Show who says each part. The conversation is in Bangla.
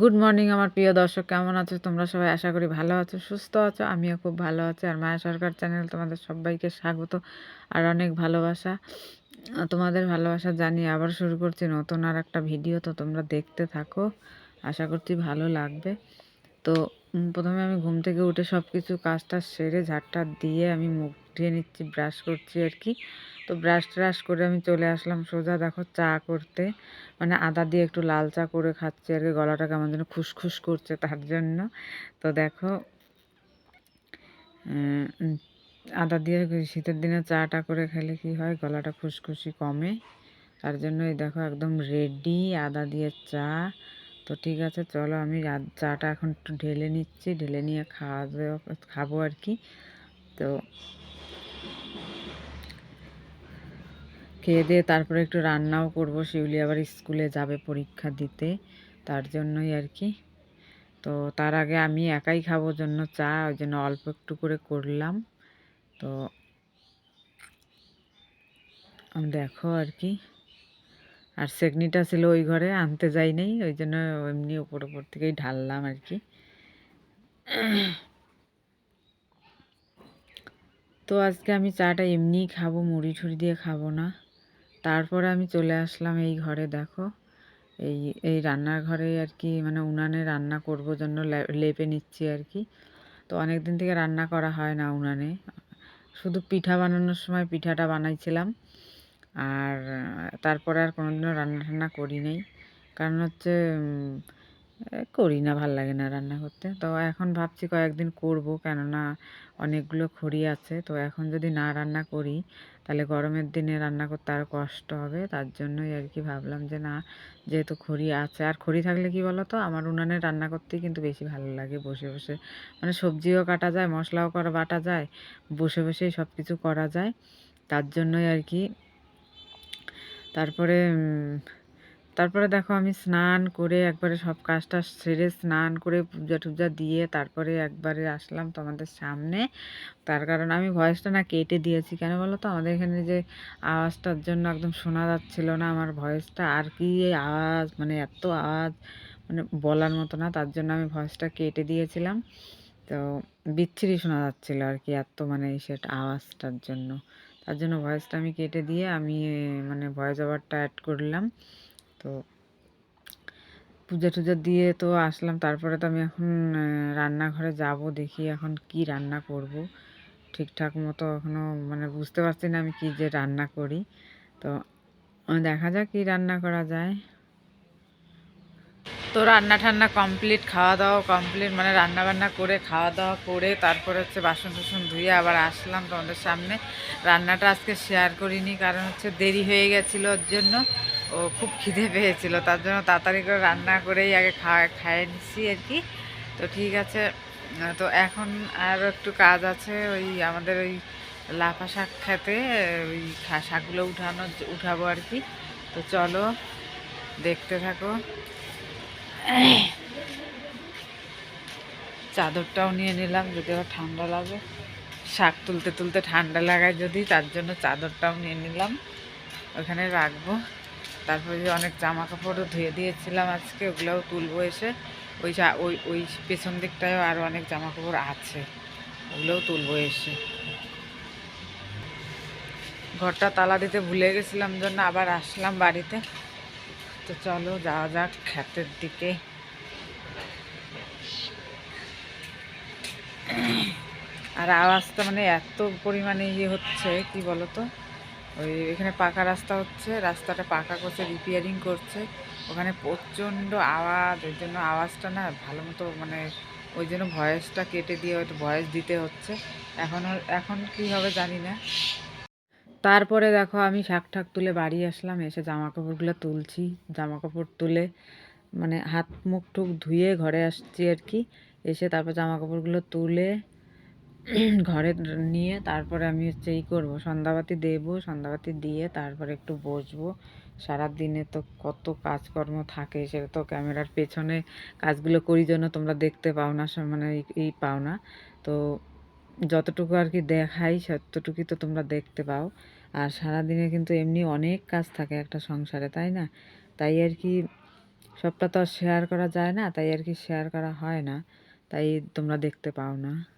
Speaker 1: গুড মর্নিং আমার প্রিয় দর্শক, কেমন আছো? তোমরা সবাই আশা করি ভালো আছো, সুস্থ আছো, আমিও খুব ভালো আছি। আর মায়া সরকার চ্যানেল তোমাদের সবাইকে স্বাগত আর অনেক ভালোবাসা। তোমাদের ভালোবাসা জানিয়ে আবার শুরু করছি নতুন আর একটা ভিডিও, তো তোমরা দেখতে থাকো, আশা করছি ভালো লাগবে। তো প্রথমে আমি ঘুম থেকে উঠে সব কিছু কাজটা সেরে ঝাড়টা দিয়ে আমি মুখ ধুয়ে নিচ্ছি ব্রাশ করছি আর কি। তো ব্রাশ ট্রাশ করে আমি চলে আসলাম সোজা দেখো চা করতে। মানে আদা দিয়ে একটু লাল চা করে খাচ্ছি আর কি, গলাটা কেমন যেন খুসখুস করছে তার জন্য। তো দেখো আদা দিয়ে শীতের দিনে চাটা করে খেলে কি হয়, গলাটা খুসখুসি কমে। তার জন্য এই দেখো একদম রেডি আদা দিয়ে চা। তো ঠিক আছে, চলো আমি চাটা এখন একটু ঢেলে নিচ্ছি, ঢেলে নিয়ে খাওয়া দাওয়া, খাব আর কি। তো খেয়ে দিয়ে তারপরে একটু রান্নাও করব। শিউলি আবার স্কুলে যাবে পরীক্ষা দিতে, তার জন্যই আর কি। তো তার আগে আমি একাই খাব জন্য চা, ওই জন্য অল্প একটু করে করলাম। তো দেখো আর কি। আর সেগনিটা ছিল ওই ঘরে, আনতে যাই নাই, ওই জন্য এমনি ওপর ওপর থেকেই ঢাললাম আর কি। তো আজকে আমি চাটা এমনিই খাব মুড়ি ঠুড়ি দিয়ে খাব না। তারপরে আমি চলে আসলাম এই ঘরে, দেখো। এই এই রান্নার ঘরে আর কি মানে উনানে রান্না করব জন্য লেপে নিচ্ছি আর কি। তো অনেক দিন থেকে রান্না করা হয় না উনানে। শুধু পিঠা বানানোর সময় পিঠাটা বানাইছিলাম। আর তারপরে আর কোনোদিনও রান্না টান্না করি নাই। কারণ হচ্ছে করি না, ভালো লাগে না রান্না করতে। তো এখন ভাবছি কয়েকদিন করব, কেননা অনেকগুলো খড়ি আছে। তো এখন যদি না রান্না করি, তাহলে গরমের দিনে রান্না করতে আরও কষ্ট হবে। তার জন্যই আর কি ভাবলাম যে, না, যেহেতু খড়ি আছে। আর খড়ি থাকলে কি বলো তো আমার উনানে রান্না করতেই কিন্তু বেশি ভালো লাগে বসে বসে। মানে সবজিও কাটা যায়, মশলাও করা, বাটা যায়, বসে, বসেই সব কিছু করা যায়। তার জন্যই আর কি। তারপরে তারপরে দেখো আমি স্নান করে একবারে সব কাজটা সেরে স্নান করে পূজা টুজা দিয়ে তারপরে একবারে আসলাম তোমাদের সামনে। তার কারণ আমি ভয়েসটা না কেটে দিয়েছি, কেন বলো তো? আমাদের এখানে যে আওয়াজটার জন্য একদম শোনা যাচ্ছিল না আমার ভয়েসটা আর কি আওয়াজ মানে এত আওয়াজ মানে বলার মতো না, তার জন্য আমি ভয়েসটা কেটে দিয়েছিলাম। তো বিচ্ছিরি শোনা যাচ্ছিল আর কি এত মানে সেটা আওয়াজটার জন্য। তার জন্য ভয়েসটা আমি কেটে দিয়ে আমি মানে ভয়েস ওভারটা অ্যাড করলাম। তো পূজা টুজা দিয়ে তো আসলাম। তারপরে তো আমি এখন রান্নাঘরে যাব দেখি এখন কি রান্না করব। ঠিকঠাক মতো এখনও মানে বুঝতে পারছি না আমি কি যে রান্না করি। তো দেখা যাক কি রান্না করা যায়। তো রান্না ঠান্না কমপ্লিট খাওয়া দাওয়া কমপ্লিট মানে রান্না বান্না করে খাওয়া দাওয়া করে, তারপরে হচ্ছে বাসন টাসন ধুয়ে আবার আসলাম তোমাদের সামনে। রান্নাটা আজকে শেয়ার করিনি, কারণ হচ্ছে দেরি হয়ে গেছিল ওর জন্য। ও খুব খিদে পেয়েছিল, তার জন্য তাড়াতাড়ি করে রান্না করেই আগে খাওয়া, খাইয়ে নিচ্ছি আর কি। তো ঠিক আছে তো এখন আরও একটু কাজ আছে, ওই আমাদের ওই লাফা শাক খেতে, ওই শাকগুলো উঠানো, উঠাবো আর কি। তো চলো, দেখতে থাকো। চাদরটাও নিয়ে নিলাম, যদি আবার ঠান্ডা লাগে। শাক তুলতে তুলতে ঠান্ডা লাগায় যদি, তার জন্য চাদরটাও নিয়ে নিলাম। ওখানে রাখব। তারপরে যে অনেক জামা কাপড়ও ধুয়ে দিয়েছিলাম আজকে, ওগুলোও তুলবো এসে। ওই ওই ওই পেছন দিকটায়ও আরও অনেক জামা কাপড় আছে, ওগুলোও তুলবো এসে। ঘরটা তালা দিতে ভুলে গেছিলাম জন্য আবার আসলাম বাড়িতে। তো চলো যাওয়া যাক খ্যাতের দিকে। আর আওয়াজটা মানে এত পরিমাণে ইয়ে হচ্ছে, কি বলতো? ওই এখানে পাকা রাস্তা হচ্ছে, রাস্তাটা পাকা করছে রিপেয়ারিং করছে। ওখানে প্রচণ্ড আওয়াজ, ওই জন্য আওয়াজটা না ভালো মতো মানে ওই জন্য ভয়েসটা কেটে দিয়ে হয়তো ভয়েস দিতে হচ্ছে। এখন এখন কী হবে জানি না। তারপরে দেখো আমি শাক ঠাক তুলে বাড়ি আসলাম, এসে জামা কাপড়গুলো তুলছি। জামা কাপড় তুলে মানে হাত মুখ টুক ধুয়ে ঘরে আসছি আর কি। এসে তারপর জামা কাপড়গুলো তুলে ঘরে নিয়ে তারপরে আমি হচ্ছে এই করব, সন্ধ্যাবাতি দেবো, সন্ধ্যাবাতি দিয়ে তারপরে একটু বসবো। সারা দিনে তো কত কাজকর্ম থাকে, সেটা তো ক্যামেরার পেছনে কাজগুলো করি জন্য তোমরা দেখতে পাও না মানে এই- পাও না। তো যতটুকু আর কি দেখাই ততটুকুই তো তোমরা দেখতে পাও। আর সারাদিনে কিন্তু এমনি অনেক কাজ থাকে একটা সংসারে, তাই না? তাই আর কি সবটা তো আর শেয়ার করা যায় না, তাই আর কি শেয়ার করা হয় না, তাই তোমরা দেখতে পাও না।